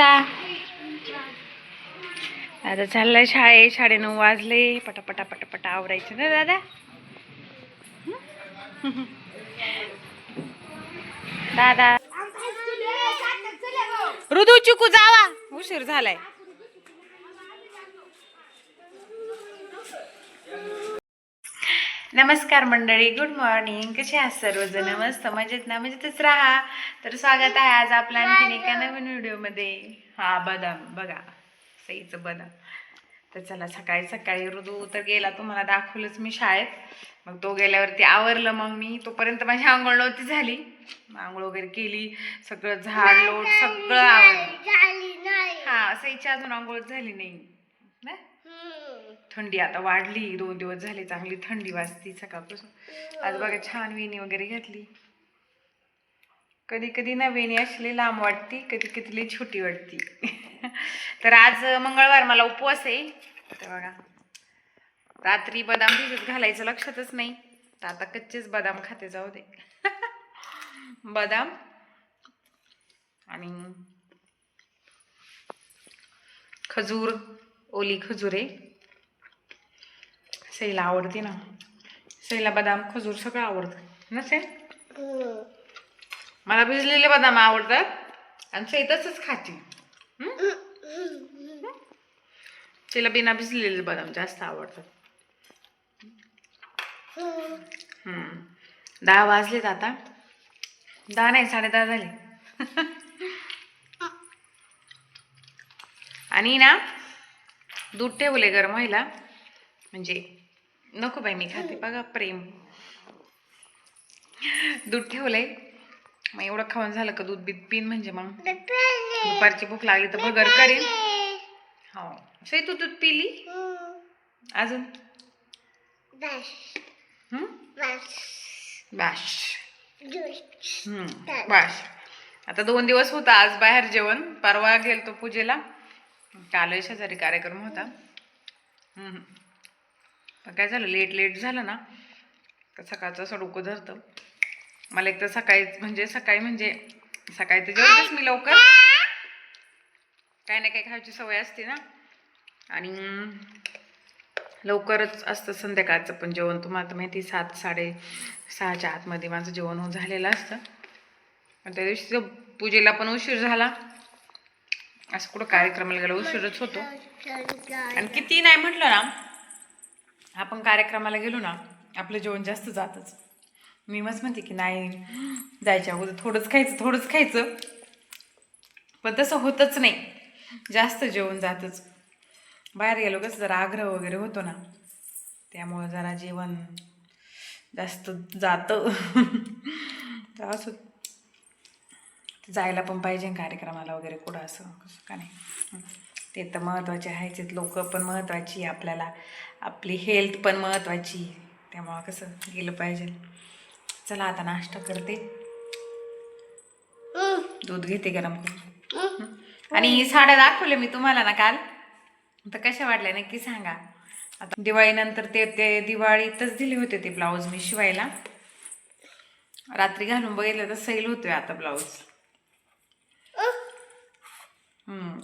दादा आता चाललंय शाळे साडे नऊ वाजले. पटापटा पटापटा आवरायचं ना दादा? हं? दादा ऋतू चिकू जावा. उशीर झालाय. नमस्कार मंडळी गुड मॉर्निंग कसे आहात सर्वजण? मस्त मजेत ना? मजेतच राहा. तर स्वागत आहे आज आपल्या आणखीन एका नवीन व्हिडिओमध्ये हा बदाम. बघा सईचं बदाम. तर चला सकाळी सकाळी ऋतू तर गेला तुम्हाला दाखवलंच मी शाळेत. मग तो गेल्यावरती आवरलं मग मी. तोपर्यंत माझी आंघोळ नव्हती झाली. आंघोळ वगैरे केली. सगळं झाड लोट सगळं आवडलं हा सईची अजून आंघोळ झाली नाही. ना? थंडी आता वाढली दोन दिवस झाले चांगली थंडी वाजती सकाळपासून. आज बघा छान वेणी वगैरे घातली. कधी कधी ना वेणी असली लांब वाटती कधी कधी लई छोटी वाटती. तर आज मंगळवार मला उपवास आहे. तर बघा. रात्री बदाम भिजत घालायचं लक्षातच नाही. तर आता कच्चेच बदाम खाते जाऊ दे. बदाम आणि खजूर ओली खजूर आहे. सईला आवडते ना सईला बदाम खजूर सगळं आवडतं नसेल मला भिजलेले बदाम आवडतात आणि सई तसंच खाते तिला बिना भिजलेले बदाम जास्त आवडतात दहा वाजलेत आता दहा नाही साडे दहा झाले आणि ना दूध ठेवले गरम व्हायला म्हणजे नको बाई मी खाते. बघा प्रेम. दूध ठेवलंय. मग एवढं खाऊन झालं का दूध बीत पिन म्हणजे मग? दुपारची भूक लागली तर भगर करेल हो. सई तू दूध पिली? अजून? बाश बाश आता दोन दिवस होता आज बाहेर जेवण. परवा गेल तो पूजेला. काल शेजारी कार्यक्रम होता. पण काय झालं लेट लेट झालं ना तर सकाळचं असं डोकं धरतं. मला एक तर सकाळी म्हणजे सकाळी म्हणजे सकाळी तर जेवतेच मी लवकर. काही ना काही खायची सवय असते ना. आणि लवकरच असतं संध्याकाळचं पण जेवण. तुम्हाला तर माहिती सात साडे सहाच्या आतमध्ये माझं जेवण होऊन झालेलं असतं. पण त्या दिवशी पूजेला पण उशीर झाला. असं कुठं कार्यक्रमाला गेला उशीरच होतो. आणि किती नाही म्हटलं ना आपण कार्यक्रमाला गेलो ना आपलं जेवण जास्त जातच. मी मस्त म्हणते की नाही जायच्या अगोदर थोडंच खायचं थोडंच खायचं. पण तसं होतच नाही. जास्त जेवण जातच. बाहेर गेलो कसं जरा आग्रह वगैरे होतो ना त्यामुळं जरा जेवण जास्त जातं. तर असं जायला पण पाहिजे कार्यक्रमाला वगैरे कुठं असं कसं का नाही. ते तर महत्त्वाचे आहेच लोक पण महत्त्वाची आपल्याला. आपली हेल्थ पण महत्त्वाची त्यामुळं कसं गेलं पाहिजे. चला आता नाश्ता करते. दूध घेते गरम करून. आणि साड्या दाखवल्या मी तुम्हाला ना काल. तर कशा वाटल्या नक्की सांगा. आता दिवाळीनंतर ते ते दिवाळीतच दिले होते ते ब्लाऊज मी शिवायला. रात्री घालून बघितलं तर सैल होतोय आता ब्लाऊज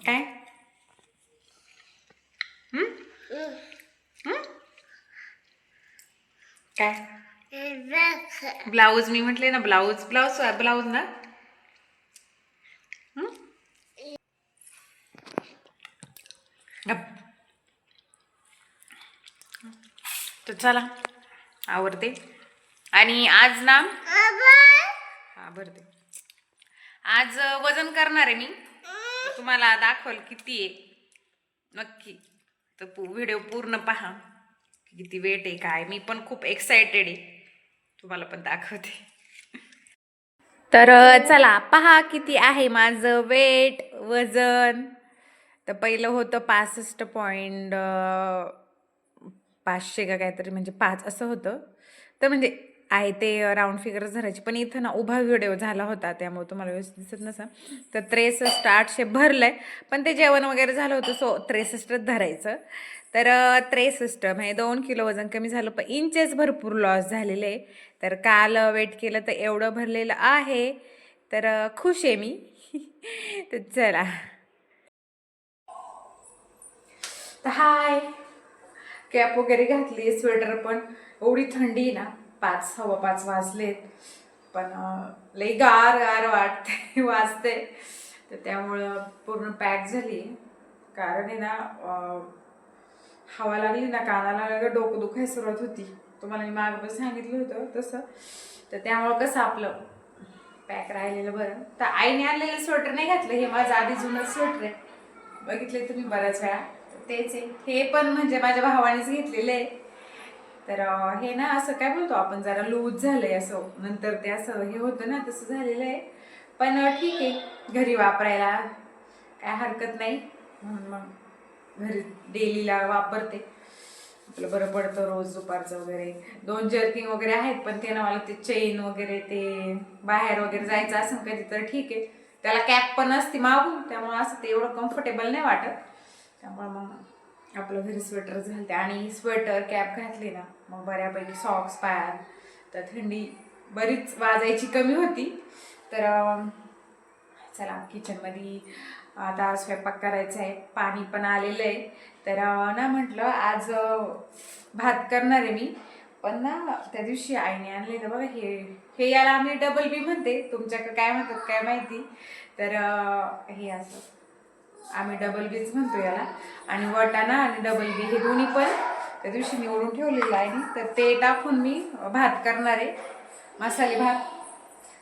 काय? हम्म? काय? ब्लाऊज मी म्हटले ना ब्लाऊज ब्लाऊज ब्लाऊज ना. तर चला आवडते आणि आज ना हा भरते. आज वजन करणार आहे मी. तुम्हाला दाखवल किती आहे. नक्की. तर व्हिडिओ पूर्ण पहा. किती वेट आहे काय? मी पण खूप एक्सायटेड आहे. तुम्हाला पण दाखवते. तर चला पहा किती आहे माझं वेट वजन. तर पहिलं होतं पासष्ट पॉईंट पाचशे का काहीतरी म्हणजे पाच असं होतं. तर म्हणजे आहे ते राऊंड फिगरच धरायचे. पण इथं ना उभा व्हिडिओ झाला होता त्यामुळे तुम्हाला व्यवस्थित दिसत नसा तर त्रेसष्ट आठशे भरलंय. पण ते जेवण वगैरे झालं होतं सो त्रेसष्टच धरायचं. तर त्रेसष्ट म्हणजे दोन किलो वजन कमी झालं पण इंचेस भरपूर लॉस झालेले. तर काल वेट केलं तर एवढं भरलेलं आहे. तर खुश आहे मी. तर चला. तर हाय. कॅप वगैरे घातली स्वेटर पण. एवढी थंडी ना. पाच सव्वा पाच वाजलेत. पण लई गार गार वाटते वाजते तर त्यामुळं पूर्ण पॅक झाली. कारण आहे ना हवा लागली ना कानाला लागलं डोकं दुखायला सुरुवात होती. तुम्हाला मी मागं पण सांगितलं होतं तसं. तर त्यामुळं कसं आपलं पॅक राहिलेलं बरं. तर आईने आणलेलं स्वेटर नाही घातलं हे माझं आधी जुनं स्वेटर आहे. बघितले तुम्ही बऱ्याच वेळा. तर तेच आहे. हे पण म्हणजे माझ्या भावानेच घेतलेलं आहे. तर हे ना असं काय बोलतो आपण जरा लूज झालंय असं. नंतर ते असं हे होतं ना तसं झालेलं आहे. पण ठीक आहे. घरी वापरायला काय हरकत नाही. म्हणून मग घरी डेलीला वापरते. आपलं बरं पडतं रोज दुपारचं वगैरे. दोन जर्किंग वगैरे आहेत पण ते ना मला ते चेन वगैरे ते बाहेर वगैरे जायचं असेल कधी तर ठीक आहे. त्याला कॅप पण असते मागून त्यामुळं असं ते एवढं कम्फर्टेबल नाही वाटत. त्यामुळं मग आपलं घरी स्वेटर घालते. आणि स्वेटर कॅप घातली ना मग बऱ्यापैकी सॉक्स पायात तर थंडी बरीच वाजायची कमी होती. तर चला किचनमध्ये आता स्वयंपाक करायचा आहे. पाणी पण आलेलं आहे. तर ना म्हटलं आज भात करणार आहे मी. पण ना त्या दिवशी आईने आणले तर बघा हे हे याला आम्ही डबल बी म्हणते. तुमच्याकडं काय म्हणतात काय माहिती? तर हे असं. आम्ही डबल बीच म्हणतो याला. आणि वटाणा आणि डबल बी हे दोन्ही पण त्या दिवशी निवडून ठेवलेलं आहे. तर ते टाकून मी भात करणार आहे. मसाले भात.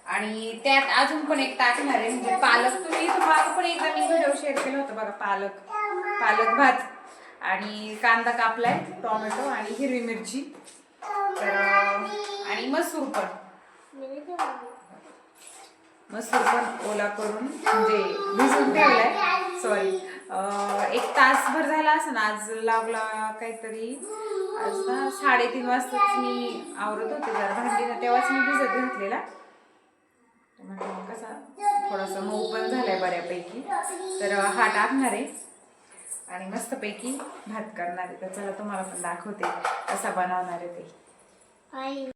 आणि त्यात अजून पण एक टाकणार आहे. म्हणजे पालक तुम्ही तुम्हाला पण एकदा मी व्हिडिओ शेअर केला होता बघा पालक. पालक भात. आणि कांदा कापलाय टोमॅटो आणि हिरवी मिरची. तर आणि मसूर पण. मसूर पण ओला करून म्हणजे भिजून ठेवलाय. सॉरी एक तासभर झाला असं आज लावला काहीतरी. आज ना साडेतीन वाजताच मी आवरत होते जरा भांडी ना तेव्हाच मी भिजत घातलेला. म्हटलं मग कसा थोडासा मऊ पण झालाय बऱ्यापैकी. तर हा टाकणार आहे. आणि मस्तपैकी भात करणार आहे. तर चला तुम्हाला पण दाखवते कसा बनवणार आहे ते.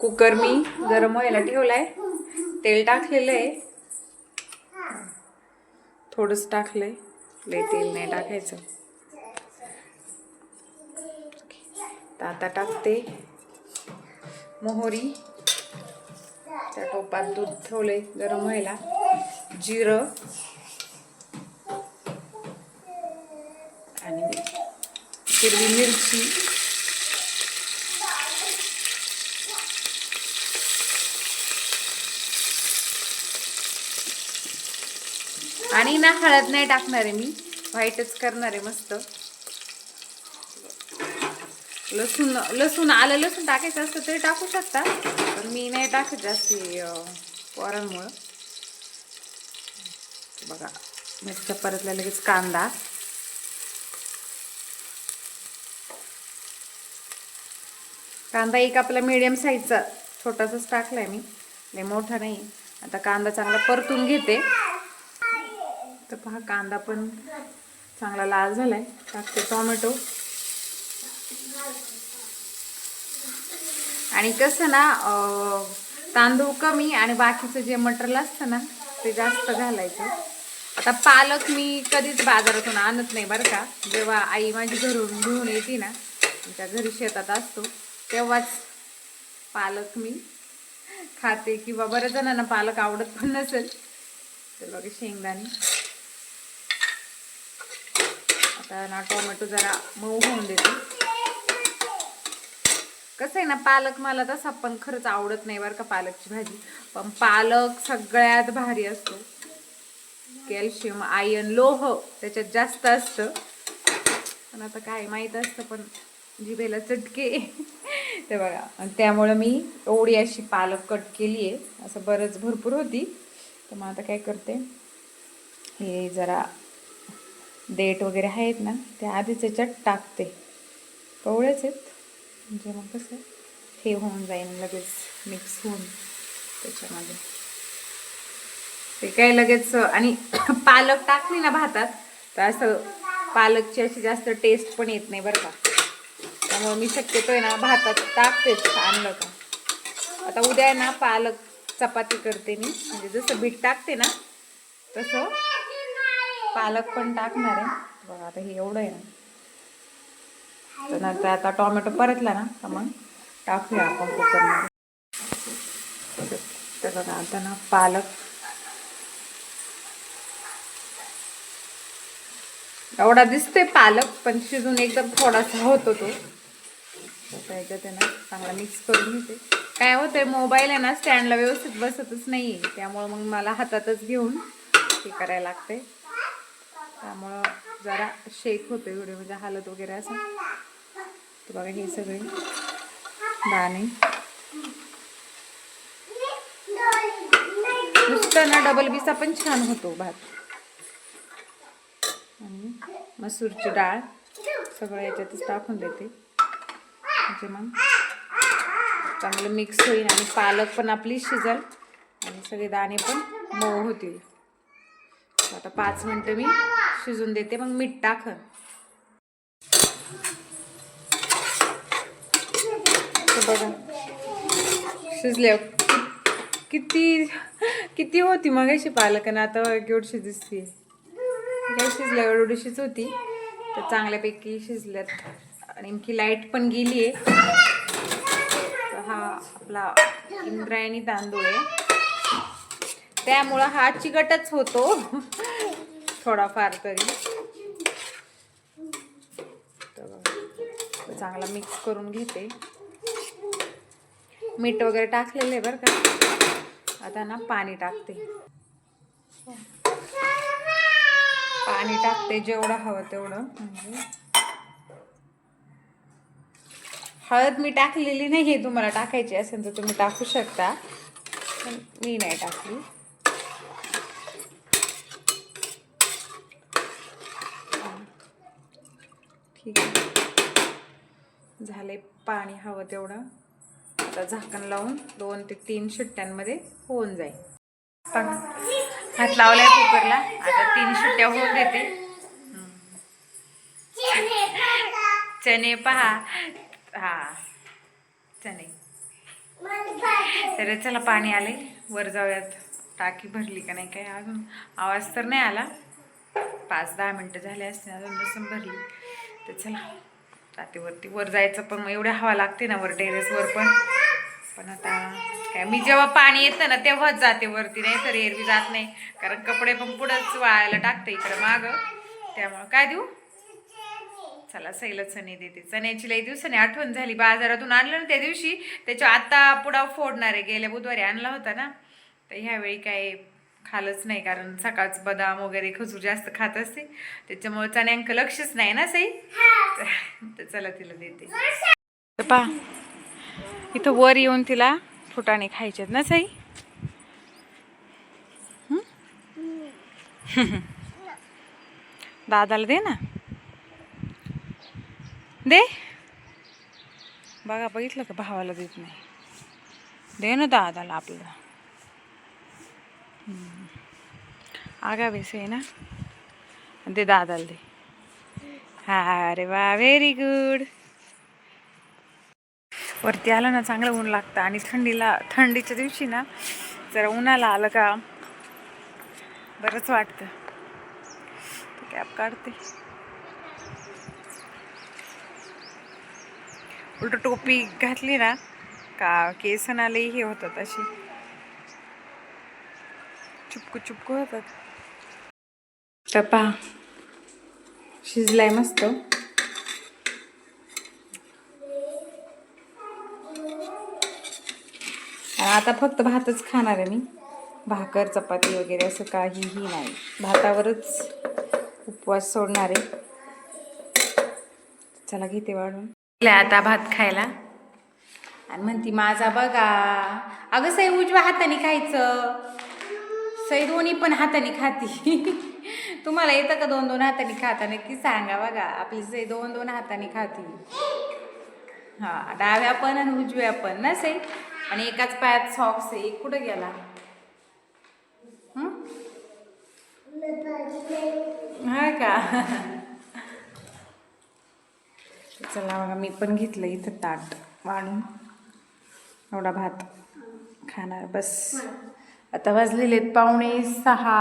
कुकर मी गरम व्हायला ठेवलाय. तेल टाकलेलं आहे. थोडंच आहे लय तेल नाही टाकायचं. तर आता टाकते. मोहरी. त्या टोपात दूध ठेवले गरम व्हायला. जिरं. आणि हिरवी मिरची आणि ना हळद नाही टाकणार आहे मी. व्हाईटच करणार आहे मस्त. लसूण लसूण आलं लसूण टाकायचं असतं तरी टाकू शकता. पण मी नाही टाकत जास्त पोरांमुळं. बघा मिरच्या परतला लगेच कांदा. कांदा एक आपला मिडियम साईजचा छोटासाच टाकलाय मी. लय मोठा नाही. आता कांदा चांगला परतून घेते. तर पहा कांदा पण चांगला लाल झाला आहे टाकते टोमॅटो. आणि कसं ना तांदूळ कमी आणि बाकीचं जे मटेरियल असतं ना ते जास्त घालायचं. आता पालक मी कधीच बाजारातून आणत नाही बरं का. जेव्हा आई माझी घरून घेऊन येते ना आमच्या घरी शेतात असतो तेव्हाच पालक मी खाते. किंवा बऱ्याच जणांना पालक आवडत पण नसेल. तर बघा शेंगदाणे. आता टोमॅटो जरा मऊ होऊन देते. कसं आहे ना पालक मला तसा पण खरंच आवडत नाही बरं का पालकची भाजी. पण पालक सगळ्यात भारी असतो. कॅल्शियम आयर्न लोह त्याच्यात जास्त असतं. पण आता काय माहीत असतं पण जिभेला चटके. ते बघा. आणि त्यामुळं मी एवढी अशी पालक कट केली आहे. असं बरंच भरपूर होती. तर मग आता काय करते? हे जरा देठ वगैरे आहेत ना ते आधीच याच्यात टाकते. कवळेच आहेत. म्हणजे मग कसं हे होऊन जाईन लगेच मिक्स होऊन त्याच्यामध्ये. ते काय लगेच आणि पालक टाकली ना भातात तर असं पालकची अशी जास्त टेस्ट पण येत नाही बरं का. त्यामुळे मी शक्यतो आहे ना भातात टाकतेच आणलं का. आता उद्या आहे ना पालक चपाती करते मी. म्हणजे जसं बीट टाकते ना तसं पालक पण टाकणार आहे. बघा आता हे एवढं आहे ना. तर नंतर आता टोमॅटो परतला ना तर मग टाकूया आपण कुकरमध्ये. तर बघा आता ना पालक. एवढा दिसतोय पालक पण शिजून एकदम थोडासा होतो तो. त्याच्यात आहे ना चांगला मिक्स करून घेते. काय होतंय मोबाईल आहे ना स्टँडला व्यवस्थित बसतच नाही त्यामुळं मग मला हातातच घेऊन हे करायला लागते त्यामुळं जरा शेक होते व्हिडिओ म्हणजे हालत वगैरे असं. तर बघा हे सगळे दाणे. नुसतं ना डबल बीचा पण छान होतो भात. आणि मसूरची डाळ सगळं याच्यातच टाकून देते. म्हणजे मग चांगलं मिक्स होईल आणि पालक पण आपली शिजल आणि सगळे दाणे पण मऊ होतील. आता पाच मिनटं मी शिजून देते मग मीठ टाक बघा शिजल्यावर किती किती होती मग अशी पालक आणि आता केवढशी दिसते काय शिजल्यावर एवढीशीच होती. तर चांगल्यापैकी शिजल्यात. नेमकी लाइट पण गेली आहे तर हा आपला इंद्रायणी तांदूळ आहे. त्यामुळं हा चिकटच होतो. थोडाफार तरी. तर चांगला मिक्स करून घेते. मीठ वगैरे टाकलेलं आहे बरं का. आता ना पाणी टाकते. पाणी टाकते जेवढं हवं तेवढं. म्हणजे हळद मी टाकलेली नाही आहे तुम्हाला टाकायची असेल तर तुम्ही टाकू शकता. पण मी नाही टाकली. ठीक आहे. झाले पाणी हवं तेवढं. आता झाकण लावून दोन ते तीन शिट्ट्यांमध्ये होऊन जाईल. पण हात लावलाय कुकरला. आता तीन शिट्ट्या होऊन देते. चणे पहा. हा चणे. तर चला पाणी आले. वर जाऊयात. टाकी भरली का नाही काय अजून? आवाज तर नाही आला. पाच दहा मिनटं झाले असते अजून बसून भरली. तर चला. टाकीवरती वर जायचं पण मग एवढ्या हवा लागते ना वर टेरेसवर पण. पण आता काय मी जेव्हा पाणी येतं ना तेव्हाच जाते वरती नाही तर एरवी जात नाही. कारण कपडे पण पुढंच वाळायला टाकते इकडं मागं. त्यामुळं काय देऊ? चला सैला चणे देते. चण्याची लई दिवसाने आठवण झाली. बाजारातून आणलं ना त्या दिवशी त्याच्या आत्ता पुढा फोडणार आहे गेल्या बुधवारी आणला होता ना. तर ह्यावेळी काय खालच नाही कारण सकाळच बदाम वगैरे खजूर जास्त खात असते. त्याच्यामुळे चण्यांक लक्षच नाही ना सई? तर चला तिला देते. तर पा इथं वर येऊन तिला फुटाणे खायचे ना सई? दादाला दे ना. दे. बघा बघितलं का भावाला देत नाही. दे ना दादाला आपल्याला हम्म. आगा बेस आहे ना दे दादाला दे अरे वा व्हेरी गुड वरती आलं ना चांगलं ऊन लागतं आणि थंडीला थंडीच्या दिवशी ना जरा उन्हाला आलं का बरंच वाटतं कॅप काढते उलट टोपी घातली ना का केसनाले हे होतात अशी चुपकू चुपकू होतात टपा शिजलाय मस्त. आता फक्त भातच खाणार आहे मी. भाकर चपाती वगैरे असं काहीही नाही. भातावरच उपवास सोडणार आहे. चला घेते वाढून. आता भात खायला. आणि म्हणती माझा बघा. अगं सई उजव्या हाताने खायचं. सई दोन्ही पण हाताने खाती. तुम्हाला येतं का दोन दोन हाताने खाता? नक्की सांगा बघा. आपली सई दोन दोन हाताने खाती. हा डाव्या पण आणि उजव्या पण ना सई? आणि एकाच पायात सॉक्स आहे. एक कुठं गेला? हा? का? चला बघा मी पण घेतलं इथं ताट वाढून. एवढा भात खाणार. बस. आता वाजलेले आहेत पावणे सहा.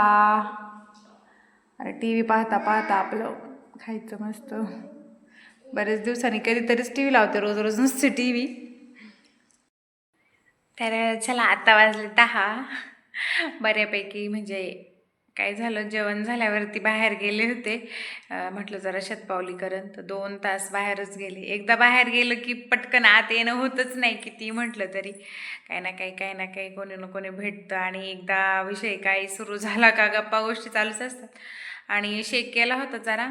अरे टी व्ही पाहता पाहता आपलं खायचं मस्त. बरेच दिवसांनी कधीतरीच टी व्ही लावते रोज रोज नुसते टी व्ही तर चला आता वाजले दहा. बऱ्यापैकी म्हणजे काय झालं? जेवण झाल्यावरती बाहेर गेले होते. म्हटलं जरा शतपावली करण तर दोन तास बाहेरच गेले. एकदा बाहेर गेलं की पटकन आत येणं होतच नाही किती म्हटलं तरी. काही ना काही काही ना काही कोणी ना कोणी भेटतं आणि एकदा विषय काही सुरू झाला का गप्पा गोष्टी चालूच असतात. आणि शेक केला होता जरा.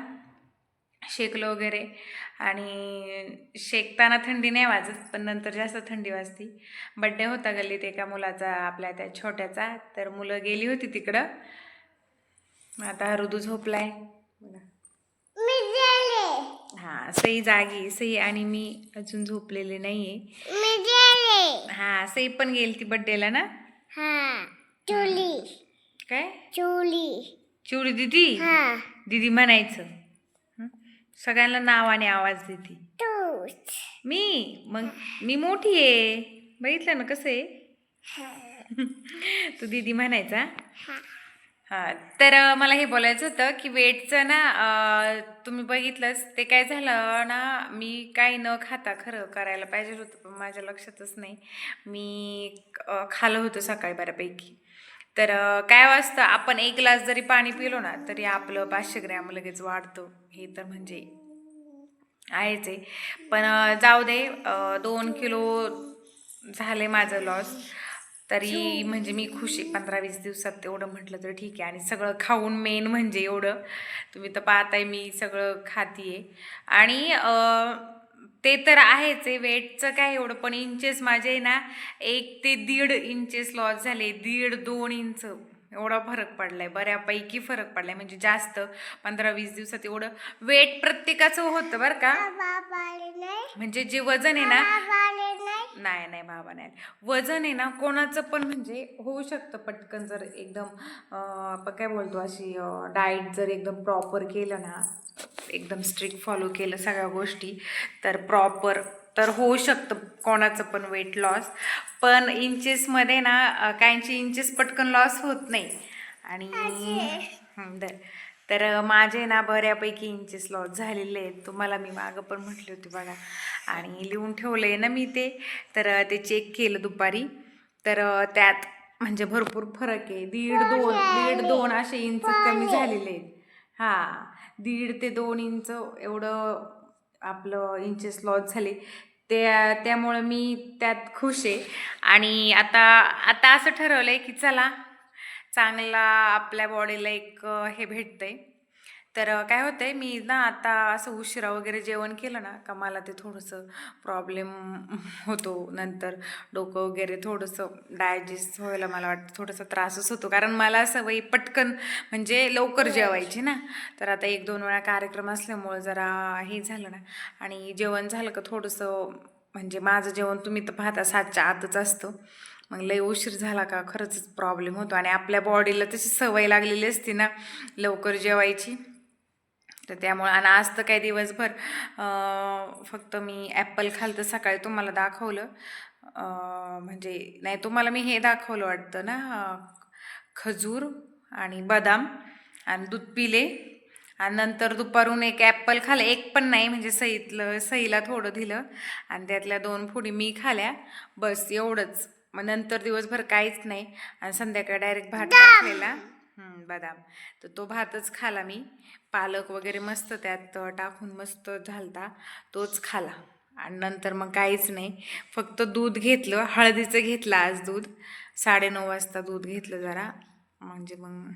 शेकलो वगैरे. आणि शेकताना थंडी नाही वाजत पण नंतर जास्त थंडी वाजती. बड्डे होता गल्लीत एका मुलाचा आपल्या त्या छोट्याचा. तर मुलं गेली होती तिकडं. आता ऋतू झोपलाय. हा सई जागी. सई आणि मी अजून झोपलेले नाहीये. हा सई पण गेली ती बड्डेला ना? हा चुली. काय? चुली. चिवडी दिदी? हा. दिदी म्हणायचं? सगळ्यांना नावाने आवाज देते तूच. मी? मग मी मोठी आहे. बघितलं ना कसं आहे? तू दीदी म्हणायचा हा हां तर मला हे बोलायचं होतं की वेटचं ना तुम्ही बघितलंच ते काय झालं ना मी काही न खाता खरं करायला पाहिजे होतं पण माझ्या लक्षातच नाही. मी खालं खाल्लं होतं सकाळी बऱ्यापैकी. तर काय वाजतं आपण एक ग्लास जरी पाणी पिलो ना तरी आपलं पाचशे ग्रॅम लगेच वाढतं. हे तर म्हणजे आहेच आहे. पण जाऊ दे दोन किलो झाले माझं लॉस. तरी म्हणजे मी खुश आहे. पंधरा वीस दिवसात तेवढं म्हटलं तर ठीक आहे. आणि सगळं खाऊन मेन म्हणजे एवढं. तुम्ही तर पाहताय मी सगळं खातीये. आणि ते तर आहेच आहे. वेटचं काय एवढं पण इंचेस माझे ना एक ते दीड इंचेस लॉस झाले. दीड दोन इंच एवढा फरक पडलाय. बऱ्यापैकी फरक पडलाय. म्हणजे जास्त पंधरा वीस दिवसात एवढं वेट प्रत्येकाचं होतं बरं का. म्हणजे जे वजन आहे ना नाही. नाही बाबा नाही. वजन आहे ना कोणाचं पण म्हणजे होऊ शकतं पटकन जर एकदम आपण काय बोलतो अशी डाएट जर एकदम प्रॉपर केलं ना एकदम स्ट्रिक्ट फॉलो केलं सगळ्या गोष्टी तर प्रॉपर तर होऊ शकतं कोणाचं पण वेट लॉस पण इंचेसमध्ये ना काहींची इंचेस पटकन लॉस होत नाही. आणि तर माझे ना बऱ्यापैकी इंचेस लॉस झालेले आहेत. तुम्हाला मी मागं पण म्हटली होती बघा. आणि लिहून ठेवलं आहे ना मी ते. तर ते चेक केलं दुपारी. तर त्यात म्हणजे भरपूर फरक आहे. दीड दोन दीड दोन असे इंच कमी झालेले आहेत. हां. दीड ते दोन इंच एवढं आपलं इंचेस लॉस झाले. ते त्यामुळं मी त्यात खुश आहे. आणि आता आता असं ठरवलं आहे की चला चांगला आपल्या बॉडीला एक हे भेटतं आहे तर काय होतंय मी ना आता असं उशिरा वगैरे जेवण केलं ना का मला ते थोडंसं प्रॉब्लेम होतो नंतर. डोकं वगैरे थोडंसं डायजेस्ट व्हायला मला वाटतं थोडंसं त्रासच होतो. कारण मला सवयी पटकन म्हणजे लवकर जेवायची ना. तर आता एक दोन वेळा कार्यक्रम असल्यामुळं जरा हे झालं ना. आणि जेवण झालं का थोडंसं म्हणजे माझं जेवण तुम्ही तर पाहता सातच्या आतच असतं. मग लय उशीर झाला का खरंच प्रॉब्लेम होतो. आणि आपल्या बॉडीला तशी सवय लागलेली असते ना लवकर जेवायची. तर त्यामुळं आणि आज तर काय दिवसभर फक्त मी ॲपल खालतं सकाळी तुम्हाला दाखवलं. म्हणजे नाही तुम्हाला मी हे दाखवलं वाटतं ना खजूर आणि बदाम आणि दूध पिले. आणि नंतर दुपारून एक ॲपल खाल्लं. एक पण नाही म्हणजे सईतलं सईला थोडं दिलं आणि त्यातल्या दोन फोडी मी खाल्या. बस एवढंच. मग नंतर दिवसभर काहीच नाही. आणि संध्याकाळी डायरेक्ट भात टाकलेला. बदाम. तर तो भातच खाला मी. पालक वगैरे मस्त त्यात टाकून मस्त झालता. तोच खाला. आणि नंतर मग काहीच नाही. फक्त दूध घेतलं. हळदीचं घेतलं आज दूध. साडेनऊ वाजता दूध घेतलं जरा. म्हणजे मग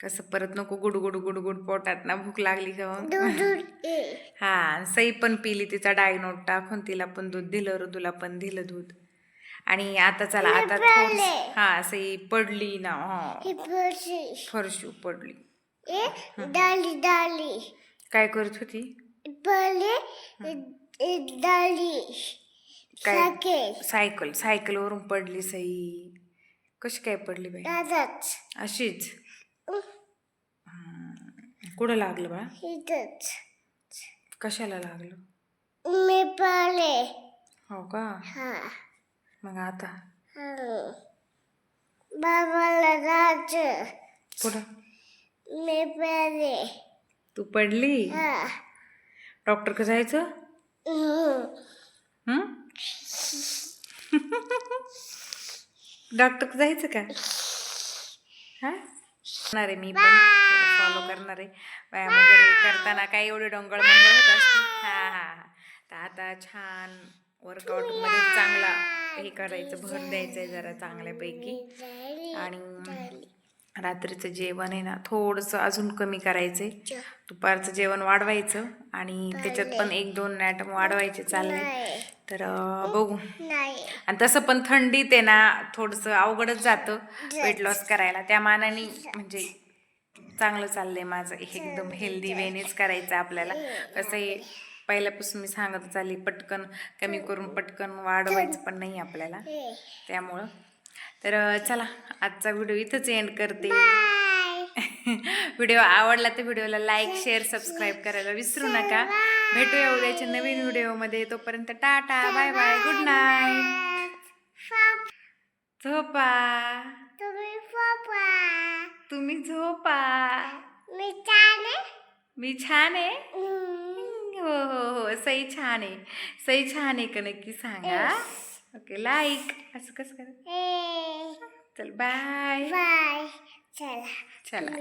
कसं परत नको गुडगुड गुडगुड पोटात ना भूक लागली का हा सई पण पिली तिचा डायनोट टाकून. तिला पण दूध दिलं. ऋतूला पण दिलं दूध. आणि आता चला आता हा सई पडली ना हा. फरशी. पडली. ए डाली डाली. काय करत होती? काय? सायकल. सायकलवरून पडली सई. कशी काय पडली बाई? अशीच? कुठं लागलं बा? कशाला लागलं? मी पले हो का? हा. मग आता. बाबाला जायचं. कुठं? मी पले तू पडली? डॉक्टर जायचं? हम्म. हं? डॉक्टर जायचं का? हा? करणार आहे मी पण. फॉलो करणार आहे. व्यायाम वगैरे करताना काय एवढे डोंगळ मंगळ होत असते हा हा हा. तर आता छान वर्कआउटमध्ये चांगला. हे करायचं भर द्यायचं आहे जरा चांगल्यापैकी. आणि रात्रीचं जेवण आहे ना थोडंसं अजून कमी करायचंय. दुपारचं जेवण वाढवायचं आणि त्याच्यात पण एक दोन ॲटम वाढवायचे चालले. तर बघू. आणि तसं पण थंडीत आहे ना थोडंसं अवघडच जातं वेट लॉस करायला. त्या मानाने म्हणजे चांगलं चाललंय माझं. एकदम हेल्दी वेनेच करायचं आपल्याला. कसं आहे पहिल्यापासून मी सांगत चालली पटकन कमी करून पटकन वाढवायचं पण नाही आपल्याला. त्यामुळं. तर चला आजचा व्हिडिओ इथंच एंड करते. व्हिडिओ आवडला तर व्हिडिओला लाईक शेअर सबस्क्राईब करायला विसरू नका. भेटूया उद्याच्या नवीन व्हिडिओमध्ये. तोपर्यंत tata bye bye good night झोपा. तुम्ही पप्पा तुम्ही झोपा. मी चाले मी छान आहे. हो हो हो. सई छान आहे. सई छान आहे का नक्की सांगा? ओके लाईक असं कसं करा. चल बाय बाय चला. चला.